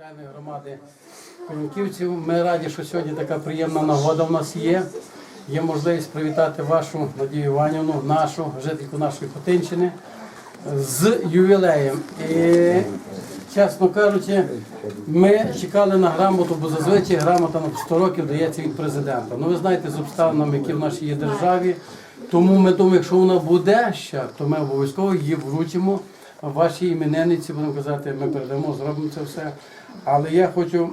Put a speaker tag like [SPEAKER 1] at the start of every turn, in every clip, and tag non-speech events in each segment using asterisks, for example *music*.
[SPEAKER 1] територіальної громади Конюківців. Ми раді, що сьогодні така приємна нагода в нас є. Є можливість привітати вашу Надію Іванівну, нашу жительку нашої Хотинщини з ювілеєм. І, чесно кажучи, ми чекали на грамоту, бо зазвичай грамота на 100 років дається від президента. Ну ви знаєте, з обставинами, які в нашій є державі. Тому ми думаємо, якщо вона буде ще, то ми обов'язково її вручимо вашій іменинниці, будемо казати, ми передамо, зробимо це все. Але я хочу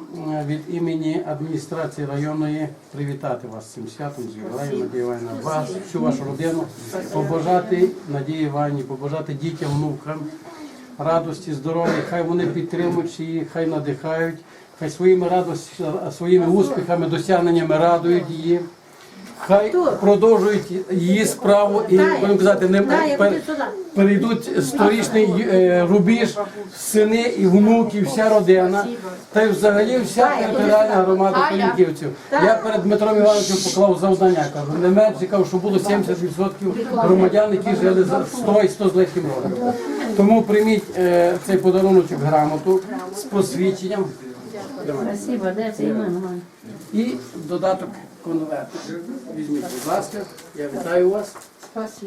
[SPEAKER 1] від імені адміністрації районної привітати вас з цим святом, з ювілеєм, Надії Іванівна, вас, всю вашу родину, побажати Надії Іванівні, побажати дітям, внукам радості, здоров'я, хай вони підтримують її, хай надихають, хай своїми радості, своїми успіхами, досягненнями радують її. Хай продовжують її справу і будемо казати, не пер- перейдуть сторічний е, рубіж, сини і внуки, вся родина, та й взагалі вся територіальна громада Конюківців. Я перед Дмитром Івановичем поклав завдання, кажу, не менше кажу, що було 70% громадян, які жили за 100 і 100 з лишнім років. Тому прийміть е, цей подаруночок грамоту з посвідченням.
[SPEAKER 2] Має?
[SPEAKER 1] і додаток конверту. Візьміть, будь ласка, я вітаю вас.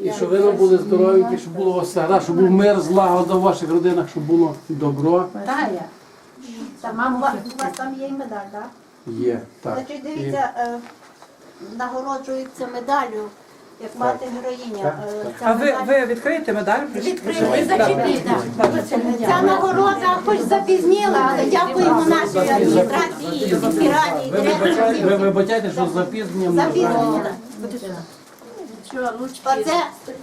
[SPEAKER 1] І щоб ви нам були здорові, щоб було у вас все щоб був мир, злагода в ваших родинах, щоб було добро.
[SPEAKER 3] Тая. Та мама, у вас, у вас там є і медаль, так?
[SPEAKER 1] Є. Так.
[SPEAKER 3] Значить, дивіться, е, нагороджується медаллю, як мати героїня. Е, ця
[SPEAKER 4] А ви,
[SPEAKER 3] медаль-
[SPEAKER 4] ви відкриєте медаль?
[SPEAKER 3] Відкрили, зачепіть, так. Ця нагорода хоч запізніла, але дякуємо нашій адміністрації, міській раді,
[SPEAKER 1] Ви, вибачайте, ви вибачайте, що з запізненням на жаль.
[SPEAKER 3] Запізнення. Оце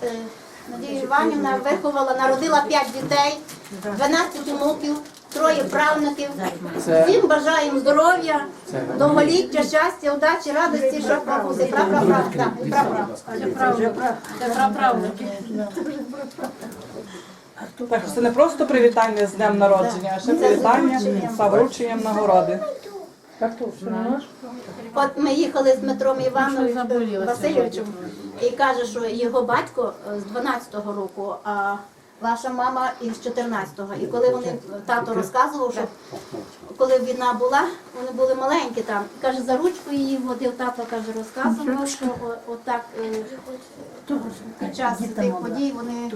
[SPEAKER 3] е, Надія Іванівна виховала, народила 5 дітей, 12 онуків, троє правнуків. Всім бажаємо здоров'я, довголіття, щастя, удачі, радості, що прапраправ, так.
[SPEAKER 2] Це.
[SPEAKER 4] Так що це не просто привітання з днем народження, а ще привітання та врученням нагороди.
[SPEAKER 3] От ми їхали з Дмитром Івановичем Васильовичем і каже, що його батько е, з 12-го року, а ваша мама із 14-го. І коли вони тато розказував, що коли війна була, вони були маленькі там. Каже, за ручку її водив, тато каже, розказував, що отак е, під час тих подій вони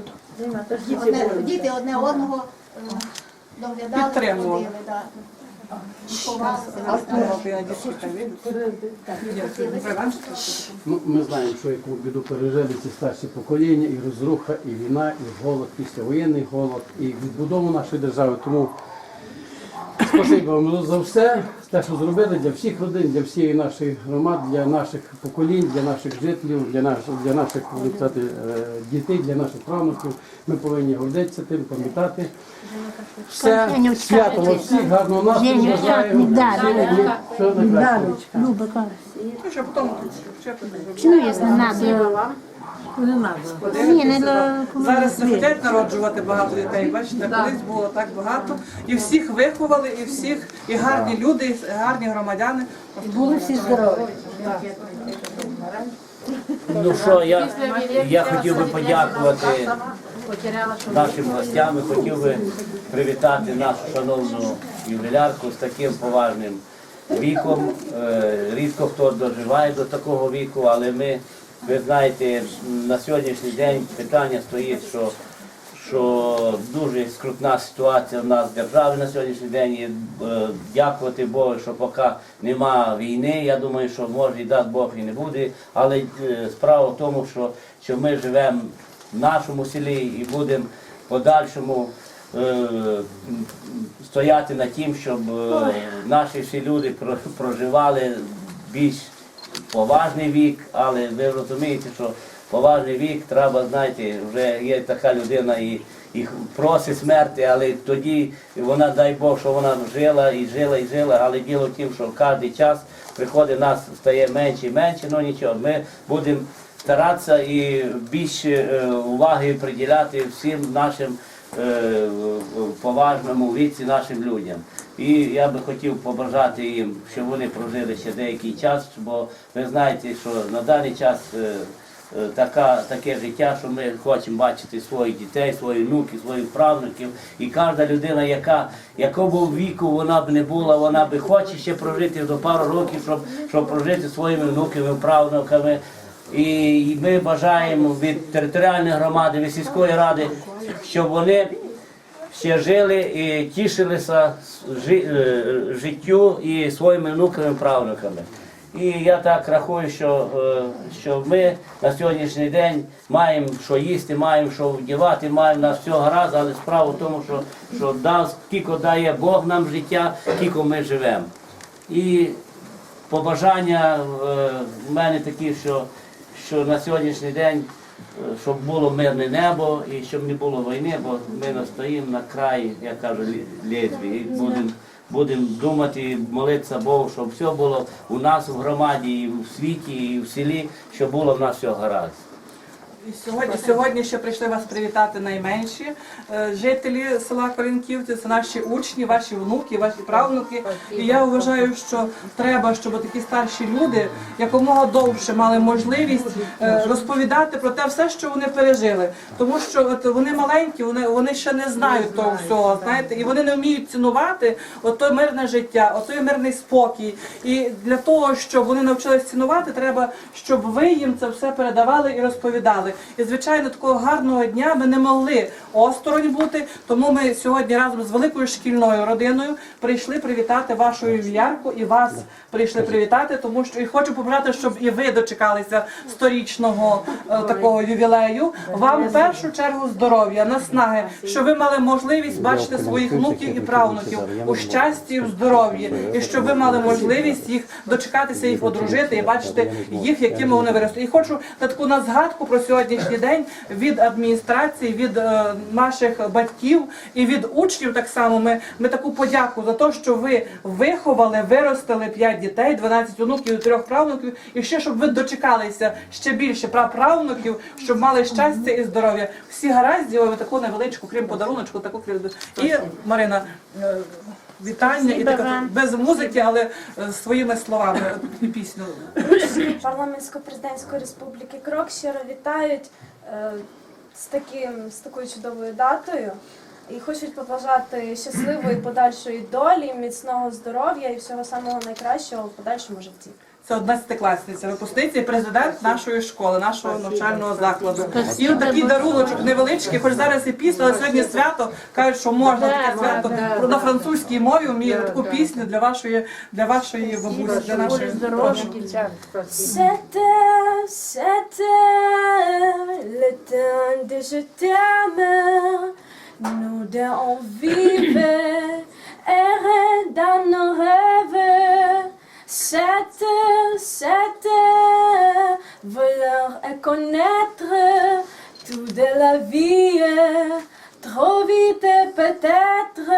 [SPEAKER 3] одне, діти одне одного е, доглядали, ходили.
[SPEAKER 1] Ну, ми знаємо, що яку біду пережили ці старші покоління, і розруха, і війна, і голод, післявоєнний голод, і відбудову нашої держави. Тому спасибі вам за все, те, що зробили для всіх родин, для всієї нашої громад, для наших поколінь, для наших жителів, для наших, для наших сказати, е, дітей, для наших правнуків. Ми повинні гордитися тим, пам'ятати. Все, свято вам всіх, гарного настрою, бажаю. Все найкраще.
[SPEAKER 2] Люба каже.
[SPEAKER 4] Що
[SPEAKER 2] якщо надо. Ні, не до...
[SPEAKER 4] зараз не хочуть народжувати багато дітей. Бачите, колись було так багато. І всіх виховали, і всіх, і гарні люди, і гарні громадяни.
[SPEAKER 2] Були всі здорові.
[SPEAKER 5] Ну що, я, я хотів би подякувати нашим гостям, і хотів би привітати нашу шановну ювілярку з таким поважним віком. Е, Рідко хто доживає до такого віку, але ми, ви знаєте, на сьогоднішній день питання стоїть, що що дуже скрутна ситуація в нас в державі на сьогоднішній день. І, е, дякувати Богу, що поки нема війни. Я думаю, що може і дасть Бог і не буде. Але е, справа в тому, що, що ми живемо в нашому селі і будемо подальшому е, стояти на тім, щоб е, наші всі люди про- проживали більш поважний вік, але ви розумієте, що поважний вік треба, знаєте, вже є така людина і, і просить смерти, але тоді вона, дай Бог, що вона жила і жила і жила, але діло в тім, що кожен час приходить нас стає менше і менше, ну нічого, ми будемо старатися і більше е, уваги приділяти всім нашим в поважному віці нашим людям. І я би хотів побажати їм, щоб вони прожили ще деякий час, бо ви знаєте, що на даний час е, е, така, таке життя, що ми хочемо бачити своїх дітей, своїх внуків, своїх правнуків. І кожна людина, яка якого віку вона б не була, вона би хоче ще прожити до пару років, щоб, щоб прожити своїми внуками, правнуками. І ми бажаємо від територіальної громади, від сільської ради, щоб вони ще жили і тішилися е, життю і своїми внуками, правнуками. І я так рахую, що, е, що ми на сьогоднішній день маємо що їсти, маємо що вдівати, маємо на все гаразд, але справа в тому, що, що дав, скільки дає Бог нам життя, скільки ми живемо. І побажання е, в мене такі, що, що на сьогоднішній день, е, щоб було мирне небо і щоб не було війни, бо ми настоїмо на краї, я кажу, лезві. І будемо будем думати, молитися Богу, щоб все було у нас в громаді, і в світі, і в селі, щоб було в нас все гаразд.
[SPEAKER 4] І сьогодні, сьогодні ще прийшли вас привітати найменші е, жителі села Корінківці. Це наші учні, ваші внуки, ваші правнуки. І я вважаю, що треба, щоб такі старші люди якомога довше мали можливість е, розповідати про те все, що вони пережили. Тому що от вони маленькі, вони, вони ще не знають того всього, знаєте, і вони не вміють цінувати ото мирне життя, отой мирний спокій. І для того, щоб вони навчились цінувати, треба, щоб ви їм це все передавали і розповідали. І звичайно, такого гарного дня ми не могли осторонь бути. Тому ми сьогодні разом з великою шкільною родиною прийшли привітати вашу ювілярку і вас прийшли привітати, тому що і хочу побажати, щоб і ви дочекалися сторічного е, такого ювілею. Вам в першу чергу здоров'я, наснаги, щоб ви мали можливість бачити своїх внуків і правнуків у щасті, в здоров'ї, і щоб ви мали можливість їх дочекатися, їх одружити і бачити їх, якими вони виростуть. І хочу на таку на згадку про сьогоднішній день від адміністрації, від е, наших батьків і від учнів. Так само ми, ми таку подяку за те, що ви виховали, виростили 5 дітей, 12 онуків і 3 правнуків, і ще щоб ви дочекалися ще більше праправнуків, щоб мали щастя і здоров'я. Всі гаразді, ой, таку невеличку, крім подаруночку, таку крім і Марина. Вітання і така без музики, але е, своїми словами. Пісню.
[SPEAKER 6] парламентсько-президентської республіки Крок щиро вітають е, з таким з такою чудовою датою. І хочуть побажати щасливої *clears throat* подальшої долі, міцного здоров'я і всього самого найкращого в подальшому житті.
[SPEAKER 4] Це 11-класниця, випускниця і президент нашої школи, нашого навчального закладу. І такий даруночок невеличкий, хоч зараз і пісня, але сьогодні свято. Кажуть, що можна таке свято французькій мові вміє таку пісню для вашої для вашої бабусі, для нашої.
[SPEAKER 6] C'était, c'était le temps de je t'aime. Nous deux on vivait, errait dans nos rêves. C'était, c'était vouloir et connaître tout de la vie. Trop vite peut-être.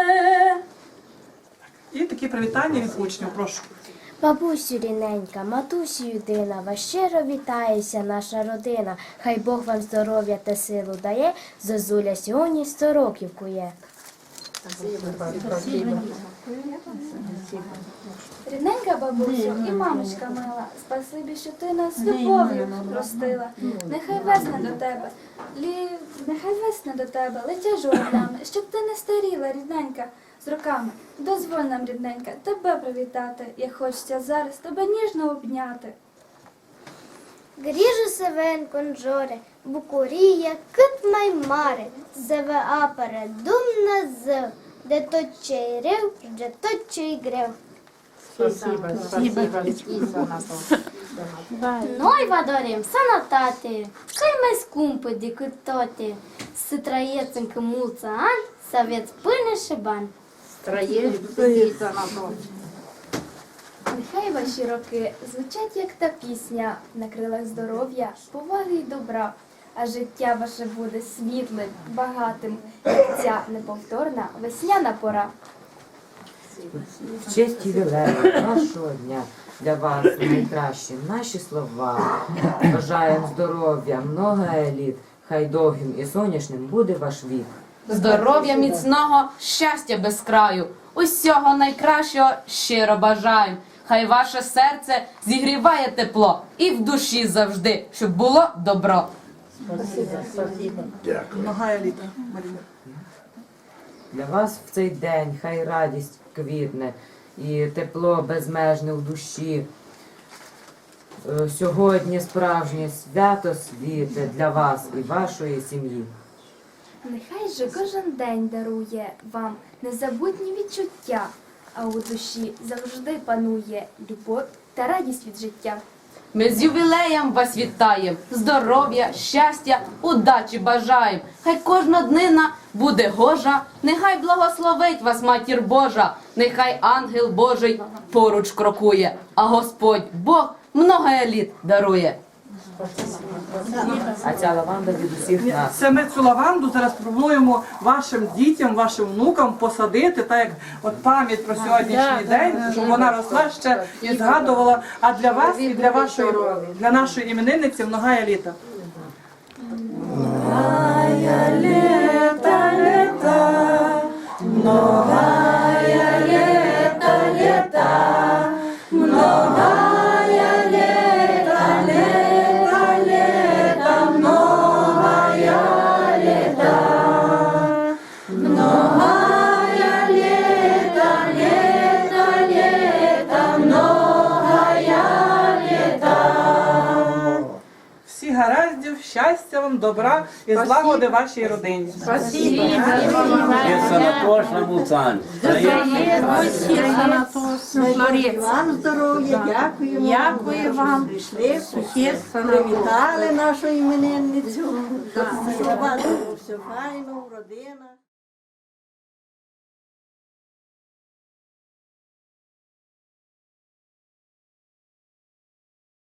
[SPEAKER 4] І такі привітання від учнів. Прошу.
[SPEAKER 7] Бабусю ріненька, матусю єдина, вас щиро вітається наша родина. Хай Бог вам здоров'я та силу дає, зозуля сьогодні сто років кує.
[SPEAKER 6] Рідненька бабусю і мамочка мила, спасибі, що ти нас любов'ю ростила. Нехай весна до тебе, лі... нехай весна до тебе летя журавлями, щоб ти не старіла, рідненька, з руками. Дозволь нам, рідненька, тебе привітати. Як хочеться зараз тебе ніжно обняти.
[SPEAKER 7] Гріжу севен конжоре, букурія, кит маймари, зеве апаре, думна з, де точий рев, де точий грев. Noi vă dorim sănătate, cei mai scumpe decât toate, să trăieți încă mulți ani, să aveți pâine și bani.
[SPEAKER 6] Нехай ваші роки звучать, як та пісня, на крилах здоров'я, поваги й добра, а життя ваше буде світлим, багатим, як ця неповторна весняна пора.
[SPEAKER 8] В честь ювілею нашого дня для вас найкращі наші слова. Бажаємо здоров'я, много еліт, хай довгим і сонячним буде ваш вік.
[SPEAKER 9] Здоров'я міцного, щастя без краю, усього найкращого щиро бажаю. Хай ваше серце зігріває тепло і в душі завжди, щоб було добро.
[SPEAKER 4] Марія.
[SPEAKER 8] Для вас в цей день хай радість квітне і тепло безмежне в душі. Е, Сьогодні справжнє свято світе для вас і вашої сім'ї.
[SPEAKER 6] Нехай же кожен день дарує вам незабутні відчуття, а у душі завжди панує любов та радість від життя.
[SPEAKER 9] Ми з ювілеєм вас вітаємо, здоров'я, щастя, удачі бажаєм. Хай кожна днина буде гожа, нехай благословить вас матір Божа, нехай ангел Божий поруч крокує, а Господь Бог много еліт дарує.
[SPEAKER 8] А ця лаванда від усіх нас.
[SPEAKER 4] Це ми цю лаванду зараз пропонуємо вашим дітям, вашим внукам посадити, так як от пам'ять про сьогоднішній день, щоб вона росла ще і згадувала. А для вас і для вашої для нашої іменинниці многая літа. Всі добра і злагоди вашій родині.
[SPEAKER 5] Є санатошна муцань.
[SPEAKER 10] Вам здоров'я, дякую. Дякую вам. Прийшли, всі привітали нашу іменинницю. Щоб у вас було все файно, родина.